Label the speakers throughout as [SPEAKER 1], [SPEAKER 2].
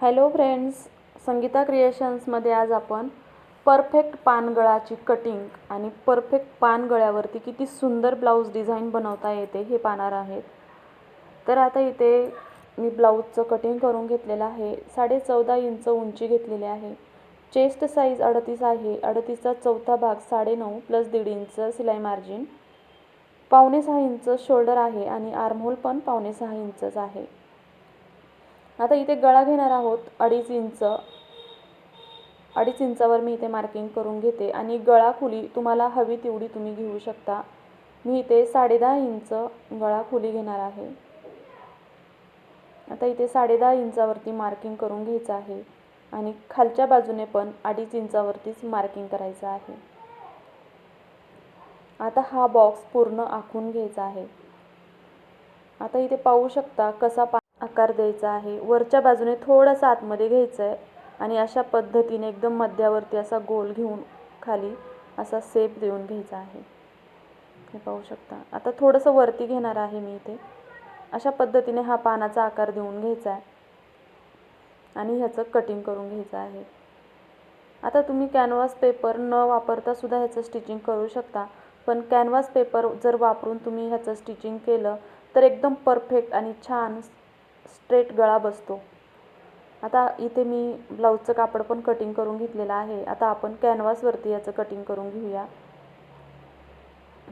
[SPEAKER 1] Hello friends Sangeeta क्रिएशन्समध्ये आज आपण परफेक्ट पानगळाची कटिंग आणि परफेक्ट पानगळ्यावरती किती सुंदर ब्लाऊज डिझाईन बनवता येते हे पाहणार आहेत तर आता इथे मी ब्लाऊजचं कटिंग करून घेतलेलं आहे. साडे चौदा इंच उंची घेतलेली आहे. चेस्ट साईज अडतीस आहे. अडतीसचा चौथा भाग साडेनऊ प्लस दीड इंच सिलाई मार्जिन पावणे सहा इंच शोल्डर आहे आणि आर्महोल पण पावणे सहा इंचच आहे. आता इथे गळा घेणार आहोत अडीच इंच. अडीच इंचावर मी इथे मार्किंग करून घेते. आणि गळा खुली तुम्हाला हवी तेवढी तुम्ही घेऊ शकता. मी इथे साडेदहा इंच गळा खुली घेणार आहे. आता इथे साडेदहा इंचावरती मार्किंग करून घ्यायचं आहे. आणि खालच्या बाजूने पण अडीच इंचावरतीच मार्किंग करायचं आहे. आता हा बॉक्स पूर्ण आखून घ्यायचा आहे. आता इथे पाहू शकता कसा पा आकार द्यायचा आहे. वरच्या बाजूने थोडंसं आतमध्ये घ्यायचं आहे आणि अशा पद्धतीने एकदम मध्यावरती असा गोल घेऊन खाली असा सेप देऊन घ्यायचा आहे. हे पाहू शकता. आता थोडंसं वरती घेणार आहे मी इथे. अशा पद्धतीने हा पानाचा आकार देऊन घ्यायचा आहे. आणि ह्याचं कटिंग करून घ्यायचं आहे. आता तुम्ही कॅनव्हास पेपर न वापरता सुद्धा ह्याचं स्टिचिंग करू शकता. पण कॅनव्हास पेपर जर वापरून तुम्ही ह्याचं स्टिचिंग केलं तर एकदम परफेक्ट आणि छान स्ट्रेट गळा बसतो. आता इथे मी ब्लाऊजचं कापड पण कटिंग करून घेतलेलं आहे. आता आपण कॅनव्हासवरती याचं कटिंग करून घेऊया.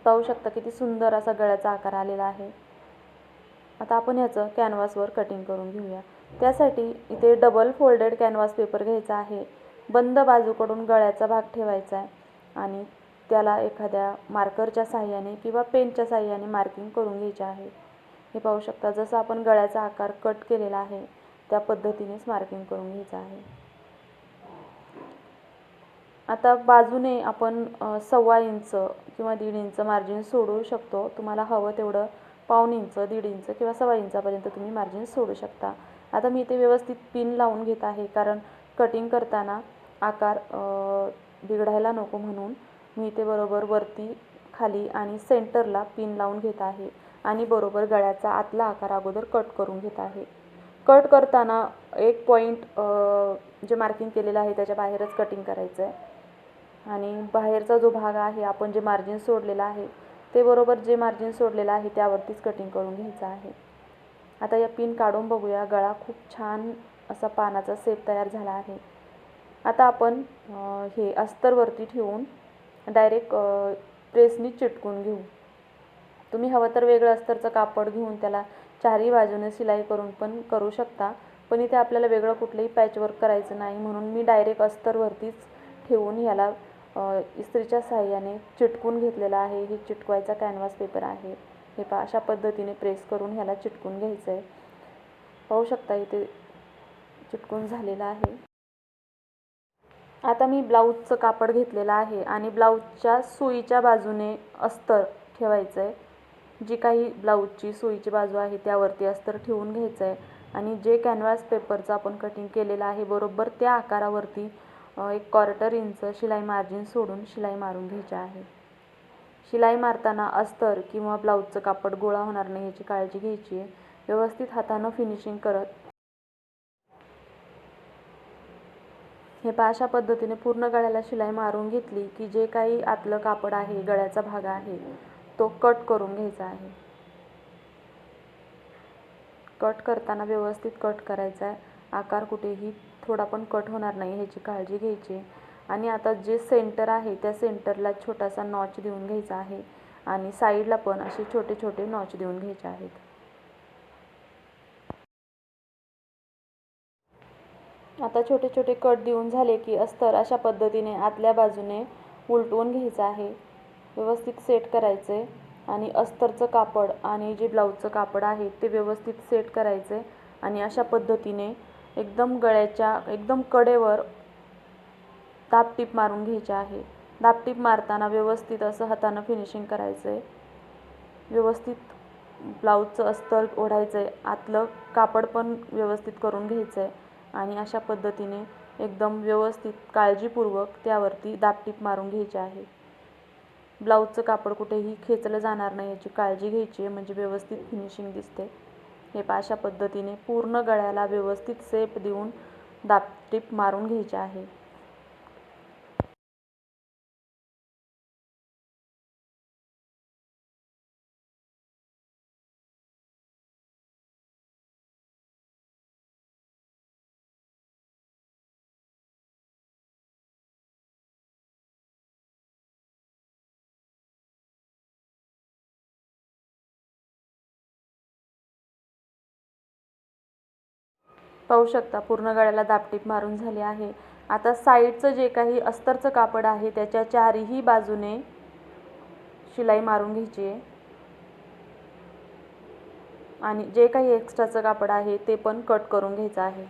[SPEAKER 1] पाहू शकता किती सुंदर असा गळ्याचा आकार आलेला आहे. आता आपण याचं कॅनव्हासवर कटिंग करून घेऊया. त्यासाठी इथे डबल फोल्डेड कॅनव्हास पेपर घ्यायचा आहे. बंद बाजूकडून गळ्याचा भाग ठेवायचा आहे आणि त्याला एखाद्या मार्करच्या साह्याने किंवा पेनच्या साह्याने मार्किंग करून घ्यायचे आहे. हे पाहू शकता जसं आपण गळ्याचा आकार कट केलेला आहे त्या पद्धतीनेच मार्किंग करून घ्यायचं आहे. आता बाजूने आपण सव्वा इंच किंवा दीड इंच मार्जिन सोडू शकतो. तुम्हाला हवं तेवढं पाऊन इंच दीड इंच किंवा सव्वा इंचापर्यंत तुम्ही मार्जिन सोडू शकता. आता मी ते व्यवस्थित पिन लावून घेत आहे कारण कटिंग करताना आकार बिघडायला नको म्हणून मी ते बरोबर वरती खाली आणि सेंटरला पिन लावून घेत आहे. आणि बरोबर गळ्याचा आतला आकार अगोदर कट करून घेत आहे. कट करताना एक पॉईंट जे मार्किंग केलेलं आहे त्याच्या बाहेरच कटिंग करायचं आहे आणि बाहेरचा जो भाग आहे आपण जे मार्जिन सोडलेलं आहे ते बरोबर जे मार्जिन सोडलेलं आहे त्यावरतीच कटिंग करून घ्यायचं आहे. आता या पिन काढून बघूया. गळा खूप छान असा पानाचा सेप तयार झाला आहे. आता आपण हे अस्तरवरती ठेवून डायरेक्ट प्रेसनी चिटकून घेऊ. तुम्ही हवं तर वेगळं अस्तरचं कापड घेऊन त्याला चारही बाजूने सिलाई करून पण करू शकता. पण इथे आपल्याला वेगळं कुठलंही पॅचवर्क करायचं नाही. म्हणून मी डायरेक्ट अस्तरवरतीच ठेवून ह्याला इस्त्रीच्या साह्याने चिटकून घेतलेला आहे. ही चिटकवायचा कॅनव्हास पेपर आहे. हे पहा अशा पद्धतीने प्रेस करून ह्याला चिटकून घ्यायचं आहे पाहू शकता इथे चिटकून झालेलं आहे. आता मी ब्लाऊजचं कापड घेतलेलं आहे आणि ब्लाऊजच्या सुईच्या बाजूने अस्तर ठेवायचं आहे जी काही ब्लाऊजची सुईची बाजू आहे त्यावरती अस्तर ठेवून घ्यायचं आहे आणि जे कॅनव्हास पेपरचं आपण कटिंग केलेलं आहे बरोबर त्या आकारावरती एक क्वार्टर इंच शिलाई मार्जिन सोडून शिलाई मारून घ्यायची आहे. शिलाई मारताना अस्तर किंवा ब्लाऊजचं कापड गोळा होणार नाही याची काळजी घ्यायची आहे. व्यवस्थित हातानं फिनिशिंग करत हे पहा अशा पद्धतीने पूर्ण गळ्याला शिलाई मारून घेतली की जे काही आतलं कापड आहे गळ्याचा भाग आहे तो कट करून घ्यायचा आहे. कट करताना व्यवस्थित कट करायचा आहे. आकार कुठेही थोडा पण कट होणार नाही ह्याची काळजी घ्यायची. आणि आता जे सेंटर आहे त्या सेंटरला छोटासा नॉच देऊन घ्यायचा आहे. आणि साईडला पण असे छोटे छोटे नॉच देऊन घ्यायचे आहेत. आता छोटे छोटे कट देऊन झाले की अस्तर अशा पद्धतीने आतल्या बाजूने उलटवून घ्यायचं आहे. व्यवस्थित सेट करायचं आहे आणि अस्तरचं कापड आणि जे ब्लाऊजचं कापड आहे ते व्यवस्थित सेट करायचं आहे आणि अशा पद्धतीने एकदम गळ्याच्या एकदम कडेवर दाबटीप मारून घ्यायचे आहे. दाबटीप मारताना व्यवस्थित असं हातानं फिनिशिंग करायचं आहे व्यवस्थित ब्लाऊजचं अस्तर ओढायचं आहे आतलं कापड पण व्यवस्थित करून घ्यायचं आहे आणि अशा पद्धतीने एकदम व्यवस्थित काळजीपूर्वक त्यावरती दाबटीप मारून घ्यायची आहे. ब्लाऊजचं कापड कुठेही खेचलं जाणार नाही याची काळजी घ्यायची आहे म्हणजे व्यवस्थित फिनिशिंग दिसते हे पा अशा पद्धतीने पूर्ण गळ्याला व्यवस्थित सेप देऊन दापटीप मारून घ्यायचे आहे. पाहू शकता पूर्ण गळ्याला दापटीप मारून झाली आहे. आता साईडचं जे काही अस्तरचं कापड आहे त्याच्या चारही बाजूने शिलाई मारून घ्यायची आहे. आणि जे काही एक्स्ट्राचं कापड आहे ते पण कट करून घ्यायचं आहे.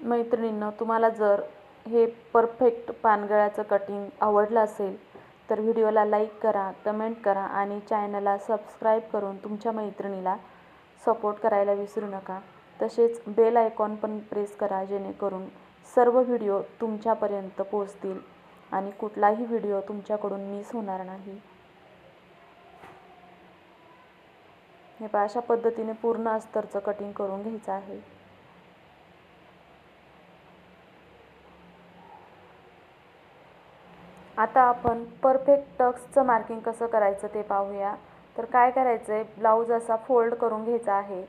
[SPEAKER 1] मैत्रिणींनो तुम्हाला जर हे परफेक्ट पानगळ्याचं कटिंग आवडलं असेल तर व्हिडिओला लाईक करा कमेंट करा आणि चॅनलला सबस्क्राईब करून तुमच्या मैत्रिणीला सपोर्ट करायला विसरू नका. तसेच बेल आयकॉन पण प्रेस करा जेणेकरून सर्व व्हिडिओ तुमच्यापर्यंत पोहोचतील आणि कुठलाही व्हिडिओ तुमच्याकडून मिस होणार नाही. हे पहा अशा पद्धतीने पूर्ण अस्तरचं कटिंग करून घ्यायचं आहे. आता आपण परफेक्ट टक्सचं मार्किंग कसं करायचं ते पाहूया. तर काय करायचं आहे ब्लाऊज असा फोल्ड करून घ्यायचा आहे.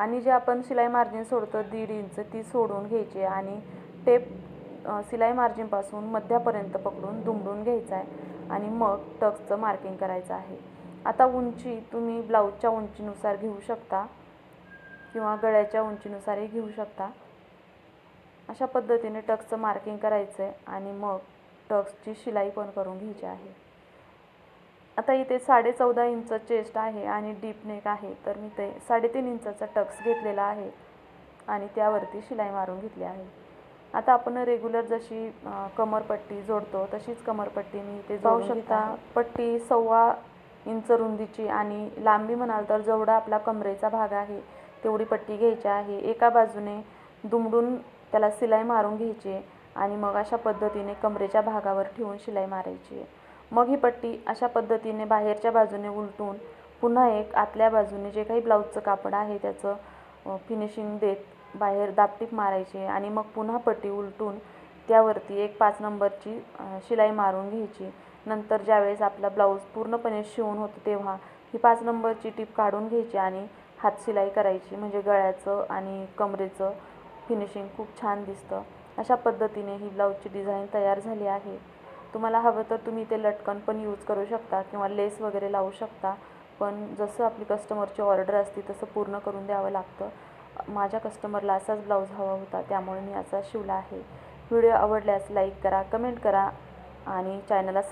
[SPEAKER 1] आणि जे आपण शिलाई मार्जिन सोडतो दीड इंच ती सोडून घ्यायची आणि टेप शिलाई मार्जिनपासून मध्यापर्यंत पकडून दुमडून घ्यायचं आहे आणि मग टक्सचं मार्किंग करायचं आहे. आता उंची तुम्ही ब्लाऊजच्या उंचीनुसार घेऊ शकता किंवा गळ्याच्या उंचीनुसारही घेऊ शकता. अशा पद्धतीने टक्सचं मार्किंग करायचं आहे आणि मग टक्सची शिलाई पण करून घ्यायची आहे. आता इथे साडे चौदा इंच चेस्ट आहे आणि डीप नेक आहे. तर मी ते साडेतीन इंचाचा टक्स घेतलेला आहे आणि त्यावरती शिलाई मारून घेतली आहे. आता आपण रेग्युलर जशी कमरपट्टी जोडतो तशीच कमरपट्टी मी इथे पाहू शकता पट्टी सव्वा इंच रुंदीची आणि लांबी म्हणाल तर जेवढा आपला कमरेचा भाग आहे तेवढी पट्टी घ्यायची आहे. एका बाजूने दुमडून त्याला शिलाई मारून घ्यायची आणि मग अशा पद्धतीने कमरेच्या भागावर ठेवून शिलाई मारायची आहे. मग ही पट्टी अशा पद्धतीने बाहेरच्या बाजूने उलटून पुन्हा एक आतल्या बाजूने जे काही ब्लाऊजचं कापड आहे त्याचं फिनिशिंग देत बाहेर दापटीप मारायची आणि मग पुन्हा पट्टी उलटून त्यावरती एक पाच नंबरची शिलाई मारून घ्यायची. नंतर ज्यावेळेस आपला ब्लाऊज पूर्णपणे शिवून होतो तेव्हा ही पाच नंबरची टीप काढून घ्यायची आणि हात शिलाई करायची. म्हणजे गळ्याचं आणि कमरेचं फिनिशिंग खूप छान दिसतं. अशा पद्धतीने ही ब्लाऊजची डिझाईन तयार झाली आहे. तुम्हाला हवं तर तुम्ही ते लटकन पण यूज करू शकता किंवा लेस वगैरे लावू शकता. पण जसं आपली कस्टमरची ऑर्डर असते तसं पूर्ण करून द्यावं लागतं. माझ्या कस्टमरला असाच ब्लाऊज हवा होता त्यामुळे मी असा शिवला आहे. व्हिडिओ आवडल्यास लाईक करा कमेंट करा आणि चॅनलला